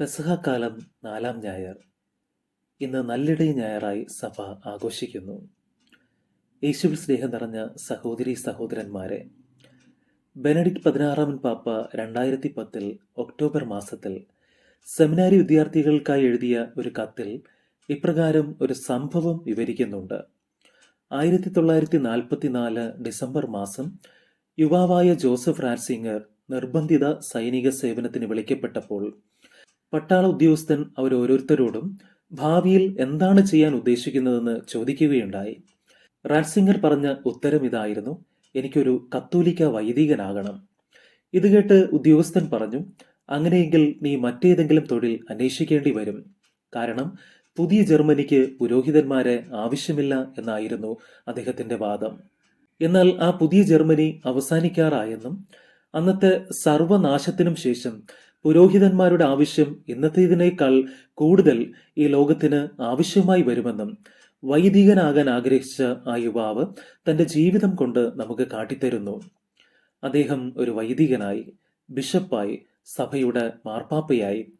പെസഹക്കാലം നാലാം ഞായർ. ഇന്ന് നല്ലിട ഞായറായി സഭ ആഘോഷിക്കുന്നു. യേശുവിൽ സ്നേഹം നിറഞ്ഞ സഹോദരി സഹോദരന്മാരെ ബെനഡിക്ട് പതിനാറാമൻ പാപ്പ രണ്ടായിരത്തി പത്തിൽ ഒക്ടോബർ മാസത്തിൽ സെമിനാരി വിദ്യാർത്ഥികൾക്കായി എഴുതിയ ഒരു കത്തിൽ ഇപ്രകാരം ഒരു സംഭവം വിവരിക്കുന്നുണ്ട്. ആയിരത്തി തൊള്ളായിരത്തി നാൽപ്പത്തിനാല് ഡിസംബർ മാസം യുവാവായ ജോസഫ് റാൻസിംഗർ നിർബന്ധിത സൈനിക സേവനത്തിന് വിളിക്കപ്പെട്ടപ്പോൾ പട്ടാള ഉദ്യോഗസ്ഥൻ അവരോരോരുത്തരോടും ഭാവിയിൽ എന്താണ് ചെയ്യാൻ ഉദ്ദേശിക്കുന്നതെന്ന് ചോദിക്കുകയുണ്ടായി. റാൻസിംഗർ പറഞ്ഞ ഉത്തരം ഇതായിരുന്നു. എനിക്കൊരു കത്തോലിക്ക വൈദികനാകണം. ഇത് കേട്ട് ഉദ്യോഗസ്ഥൻ പറഞ്ഞു അങ്ങനെയെങ്കിൽ നീ മറ്റേതെങ്കിലും തൊഴിൽ അന്വേഷിക്കേണ്ടി വരും. കാരണം പുതിയ ജർമ്മനിക്ക് പുരോഹിതന്മാരെ ആവശ്യമില്ല എന്നായിരുന്നു അദ്ദേഹത്തിന്റെ വാദം. എന്നാൽ ആ പുതിയ ജർമ്മനി അവസാനിക്കാറായെന്നും അന്നത്തെ സർവനാശത്തിനും ശേഷം പുരോഹിതന്മാരുടെ ആവശ്യം ഇന്നത്തേതിനേക്കാൾ കൂടുതൽ ഈ ലോകത്തിന് ആവശ്യമായി വരുമെന്നും വൈദികനാകാൻ ആഗ്രഹിച്ച ആ യുവാവ് തന്റെ ജീവിതം കൊണ്ട് നമുക്ക് കാട്ടിത്തരുന്നു. അദ്ദേഹം ഒരു വൈദികനായി ബിഷപ്പായി സഭയുടെ മാർപ്പാപ്പയായി.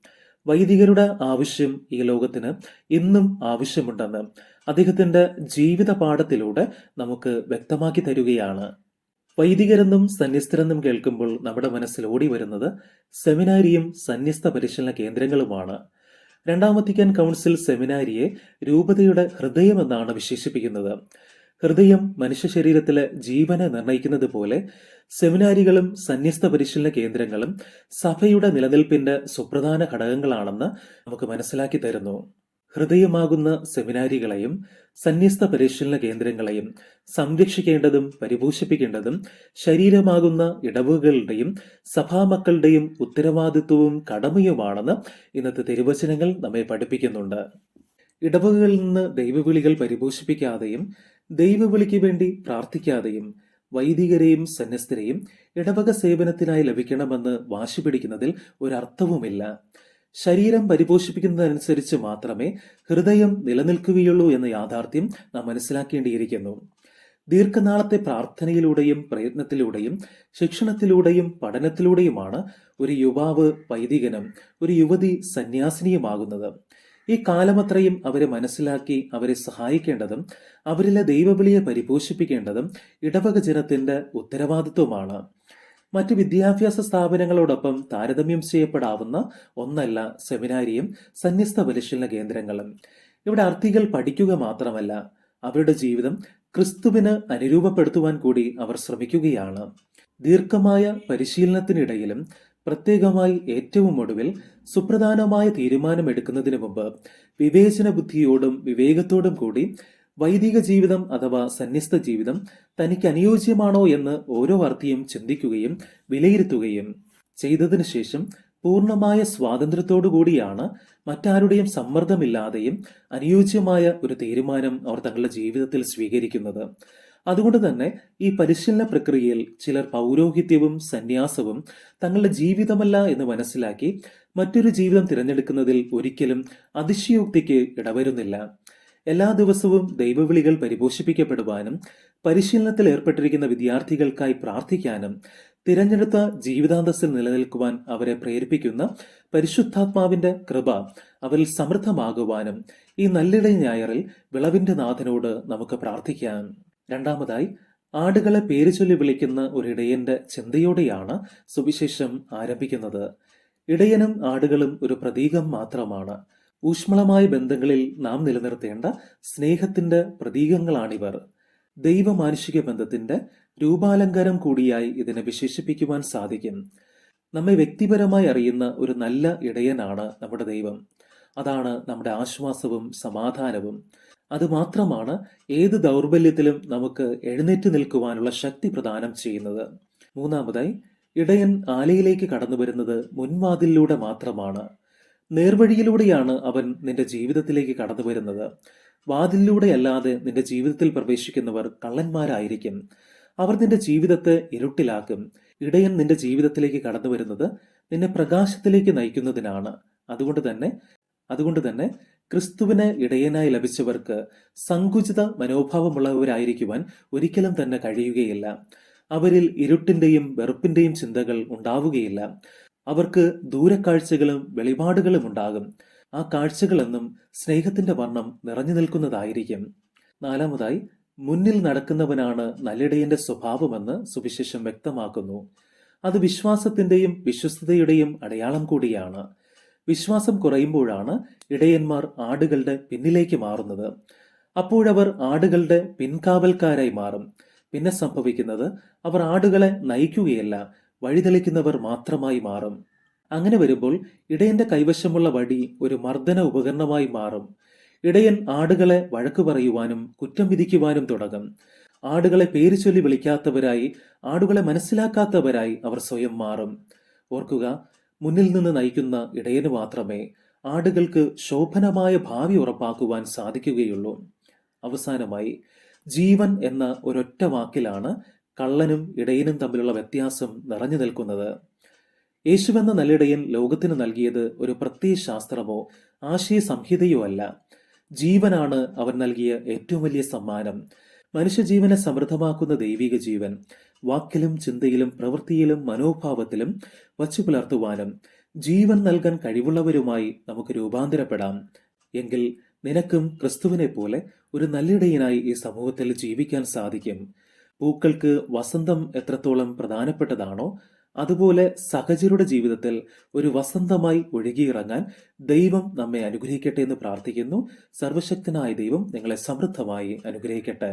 വൈദികരുടെ ആവശ്യം ഈ ലോകത്തിന് ഇന്നും ആവശ്യമുണ്ടെന്ന് അദ്ദേഹത്തിന്റെ ജീവിത പാഠത്തിലൂടെ നമുക്ക് വ്യക്തമാക്കി തരികയാണ്. വൈദികരെന്നും സന്യസ്തരെന്നും കേൾക്കുമ്പോൾ നമ്മുടെ മനസ്സിൽ ഓടി വരുന്നത് സെമിനാരിയും സന്യസ്ത പരിശീലന കേന്ദ്രങ്ങളുമാണ്. രണ്ടാം വത്തിക്കാൻ കൗൺസിൽ സെമിനാരിയെ രൂപതയുടെ ഹൃദയം എന്നാണ് വിശേഷിപ്പിക്കുന്നത്. ഹൃദയം മനുഷ്യ ശരീരത്തിലെ ജീവനെ നിർണയിക്കുന്നത് പോലെ സെമിനാരികളും സന്യസ്ത പരിശീലന കേന്ദ്രങ്ങളും സഭയുടെ നിലനിൽപ്പിന്റെ സുപ്രധാന ഘടകങ്ങളാണെന്ന് നമുക്ക് മനസ്സിലാക്കി തരുന്നു. ഹൃദയമാകുന്ന സെമിനാരികളെയും സന്യസ്ത പരിശീലന കേന്ദ്രങ്ങളെയും സംരക്ഷിക്കേണ്ടതും പരിപോഷിപ്പിക്കേണ്ടതും ശരീരമാകുന്ന ഇടവുകളുടെയും സഭാമക്കളുടെയും ഉത്തരവാദിത്വവും കടമയുമാണെന്ന് ഇന്നത്തെ തിരുവചനങ്ങൾ നമ്മെ പഠിപ്പിക്കുന്നുണ്ട്. ഇടവുകളിൽ നിന്ന് ദൈവവിളികൾ പരിപോഷിപ്പിക്കാതെയും ദൈവവിളിക്ക് വേണ്ടി പ്രാർത്ഥിക്കാതെയും വൈദികരെയും സന്യസ്തരെയും ഇടവക സേവനത്തിനായി ലഭിക്കണമെന്ന് വാശി പിടിക്കുന്നതിൽ ഒരർത്ഥവുമില്ല. ശരീരം പരിപോഷിപ്പിക്കുന്നതനുസരിച്ച് മാത്രമേ ഹൃദയം നിലനിൽക്കുകയുള്ളൂ എന്ന യാഥാർത്ഥ്യം നാം മനസ്സിലാക്കേണ്ടിയിരിക്കുന്നു. ദീർഘനാളത്തെ പ്രാർത്ഥനയിലൂടെയും പ്രയത്നത്തിലൂടെയും ശിക്ഷണത്തിലൂടെയും പഠനത്തിലൂടെയുമാണ് ഒരു യുവാവ് വൈദികനും ഒരു യുവതി സന്യാസിനിയുമാകുന്നത്. ഈ കാലമത്രയും അവരെ മനസ്സിലാക്കി അവരെ സഹായിക്കേണ്ടതും അവരിലെ ദൈവവിളിയെ പരിപോഷിപ്പിക്കേണ്ടതും ഇടവക ജനത്തിന്റെ ഉത്തരവാദിത്വമാണ്. മറ്റ് വിദ്യാഭ്യാസ സ്ഥാപനങ്ങളോടൊപ്പം താരതമ്യം ചെയ്യപ്പെടാവുന്ന ഒന്നല്ല സെമിനാരിയും സന്യസ്ത പരിശീലന കേന്ദ്രങ്ങളും. ഇവിടെ അർത്ഥികൾ പഠിക്കുക മാത്രമല്ല അവരുടെ ജീവിതം ക്രിസ്തുവിന് അനുരൂപപ്പെടുത്തുവാൻ കൂടി അവർ ശ്രമിക്കുകയാണ്. ദീർഘമായ പരിശീലനത്തിനിടയിലും പ്രത്യേകമായി ഏറ്റവും ഒടുവിൽ സുപ്രധാനമായ തീരുമാനമെടുക്കുന്നതിന് മുമ്പ് വിവേചന ബുദ്ധിയോടും വിവേകത്തോടും കൂടി വൈദിക ജീവിതം അഥവാ സന്യസ്ത ജീവിതം തനിക്ക് അനുയോജ്യമാണോ എന്ന് ഓരോ അർത്ഥിയും ചിന്തിക്കുകയും വിലയിരുത്തുകയും ചെയ്തതിനു ശേഷം പൂർണമായ സ്വാതന്ത്ര്യത്തോടു കൂടിയാണ് മറ്റാരുടെയും സമ്മർദ്ദമില്ലാതെയും അനുയോജ്യമായ ഒരു തീരുമാനം അവർ തങ്ങളുടെ ജീവിതത്തിൽ സ്വീകരിക്കുന്നത്. അതുകൊണ്ട് തന്നെ ഈ പരിശീലന പ്രക്രിയയിൽ ചിലർ പൗരോഹിത്യവും സന്യാസവും തങ്ങളുടെ ജീവിതമല്ല എന്ന് മനസ്സിലാക്കി മറ്റൊരു ജീവിതം തിരഞ്ഞെടുക്കുന്നതിൽ ഒരിക്കലും അതിശയോക്തിക്ക് ഇടവരുന്നില്ല. എല്ലാ ദിവസവും ദൈവവിളികൾ പരിപോഷിപ്പിക്കപ്പെടുവാനും പരിശീലനത്തിൽ ഏർപ്പെട്ടിരിക്കുന്ന വിദ്യാർത്ഥികൾക്കായി പ്രാർത്ഥിക്കാനും തിരഞ്ഞെടുത്ത ജീവിതാന്തസ്സിൽ നിലനിൽക്കുവാൻ അവരെ പ്രേരിപ്പിക്കുന്ന പരിശുദ്ധാത്മാവിന്റെ കൃപ അവരിൽ സമൃദ്ധമാകുവാനും ഈ നല്ലിട ഞായറിൽ വിളവിന്റെ നാഥനോട് നമുക്ക് പ്രാർത്ഥിക്കാം. രണ്ടാമതായി ആടുകളെ പേര് ചൊല്ലി വിളിക്കുന്ന ഒരു ഇടയന്റെ ചിന്തയോടെയാണ് സുവിശേഷം ആരംഭിക്കുന്നത്. ഇടയനും ആടുകളും ഒരു പ്രതീകം മാത്രമാണ്. ഊഷ്മളമായ ബന്ധങ്ങളിൽ നാം നിലനിർത്തേണ്ട സ്നേഹത്തിന്റെ പ്രതീകങ്ങളാണിവർ. ദൈവമാനുഷിക ബന്ധത്തിന്റെ രൂപാലങ്കാരം കൂടിയായി ഇതിനെ വിശേഷിപ്പിക്കുവാൻ സാധിക്കും. നമ്മെ വ്യക്തിപരമായി അറിയുന്ന ഒരു നല്ല ഇടയനാണ് നമ്മുടെ ദൈവം. അതാണ് നമ്മുടെ ആശ്വാസവും സമാധാനവും. അതുമാത്രമാണ് ഏത് ദൗർബല്യത്തിലും നമുക്ക് എഴുന്നേറ്റ് നിൽക്കുവാനുള്ള ശക്തി പ്രദാനം ചെയ്യുന്നത്. മൂന്നാമതായി ഇടയൻ ആലയിലേക്ക് കടന്നു വരുന്നത് മുൻവാതിലിലൂടെ മാത്രമാണ്. നേർവഴിയിലൂടെയാണ് അവൻ നിന്റെ ജീവിതത്തിലേക്ക് കടന്നു വരുന്നത്. വാതിലിലൂടെയല്ലാതെ നിന്റെ ജീവിതത്തിൽ പ്രവേശിക്കുന്നവർ കള്ളന്മാരായിരിക്കും. അവർ നിന്റെ ജീവിതത്തെ ഇരുട്ടിലാക്കും. ഇടയൻ നിന്റെ ജീവിതത്തിലേക്ക് കടന്നു വരുന്നത് നിന്നെ പ്രകാശത്തിലേക്ക് നയിക്കുന്നതിനാണ്. അതുകൊണ്ട് തന്നെ അതുകൊണ്ട് തന്നെ ക്രിസ്തുവിന് ഇടയനായി ലഭിച്ചവർക്ക് സങ്കുചിത മനോഭാവമുള്ളവരായിരിക്കുവാൻ ഒരിക്കലും തന്നെ കഴിയുകയില്ല. അവരിൽ ഇരുട്ടിന്റെയും വെറുപ്പിന്റെയും ചിന്തകൾ ഉണ്ടാവുകയില്ല. അവർക്ക് ദൂരക്കാഴ്ചകളും വെളിപാടുകളും ഉണ്ടാകും. ആ കാഴ്ചകളെന്നും സ്നേഹത്തിന്റെ വർണം നിറഞ്ഞു നിൽക്കുന്നതായിരിക്കും. നാലാമതായി മുന്നിൽ നടക്കുന്നവനാണ് നല്ലിടയന്റെ സ്വഭാവമെന്ന് സുവിശേഷം വ്യക്തമാക്കുന്നു. അത് വിശ്വാസത്തിന്റെയും വിശ്വസ്തതയുടെയും അടയാളം കൂടിയാണ്. വിശ്വാസം കുറയുമ്പോഴാണ് ഇടയന്മാർ ആടുകളുടെ പിന്നിലേക്ക് മാറുന്നത്. അപ്പോഴവർ ആടുകളുടെ പിൻകാവൽക്കാരായി മാറും. പിന്നെ സംഭവിക്കുന്നത് അവർ ആടുകളെ നയിക്കുകയല്ല വഴിതെളിക്കുന്നവർ മാത്രമായി മാറും. അങ്ങനെ വരുമ്പോൾ ഇടയന്റെ കൈവശമുള്ള വടി ഒരു മർദ്ദന ഉപകരണമായി മാറും. ഇടയൻ ആടുകളെ വഴക്കു പറയുവാനും കുറ്റം വിധിക്കുവാനും തുടങ്ങും. ആടുകളെ പേര് ചൊല്ലി വിളിക്കാത്തവരായി ആടുകളെ മനസ്സിലാക്കാത്തവരായി അവർ സ്വയം മാറും. ഓർക്കുക മുന്നിൽ നിന്ന് നയിക്കുന്ന ഇടയന് മാത്രമേ ആടുകൾക്ക് ശോഭനമായ ഭാവി ഉറപ്പാക്കുവാൻ സാധിക്കുകയുള്ളൂ. അവസാനമായി ജീവൻ എന്ന ഒരൊറ്റ വാക്കിലാണ് കള്ളനും ഇടയനും തമ്മിലുള്ള വ്യത്യാസം നിറഞ്ഞു നിൽക്കുന്നത് യേശുവെന്ന നല്ലിടയൻ ലോകത്തിന് നൽകിയത് ഒരു പ്രത്യേക ശാസ്ത്രമോ ആശയ സംഹിതയോ അല്ല. ജീവനാണ് അവൻ നൽകിയ ഏറ്റവും വലിയ സമ്മാനം. മനുഷ്യജീവനെ സമൃദ്ധമാക്കുന്ന ദൈവിക ജീവൻ വാക്കിലും ചിന്തയിലും പ്രവൃത്തിയിലും മനോഭാവത്തിലും വച്ചു പുലർത്തുവാനും ജീവൻ നൽകാൻ കഴിവുള്ളവരുമായി നമുക്ക് രൂപാന്തരപ്പെടാം. എങ്കിൽ നിനക്കും ക്രിസ്തുവിനെ പോലെ ഒരു നല്ലിടയനായി ഈ സമൂഹത്തിൽ ജീവിക്കാൻ സാധിക്കും. പൂക്കൾക്ക് വസന്തം എത്രത്തോളം പ്രധാനപ്പെട്ടതാണോ അതുപോലെ സഹജരുടെ ജീവിതത്തിൽ ഒരു വസന്തമായി ഒഴുകിയിറങ്ങാൻ ദൈവം നമ്മെ അനുഗ്രഹിക്കട്ടെ എന്ന് പ്രാർത്ഥിക്കുന്നു. സർവശക്തനായ ദൈവം നിങ്ങളെ സമൃദ്ധമായി അനുഗ്രഹിക്കട്ടെ.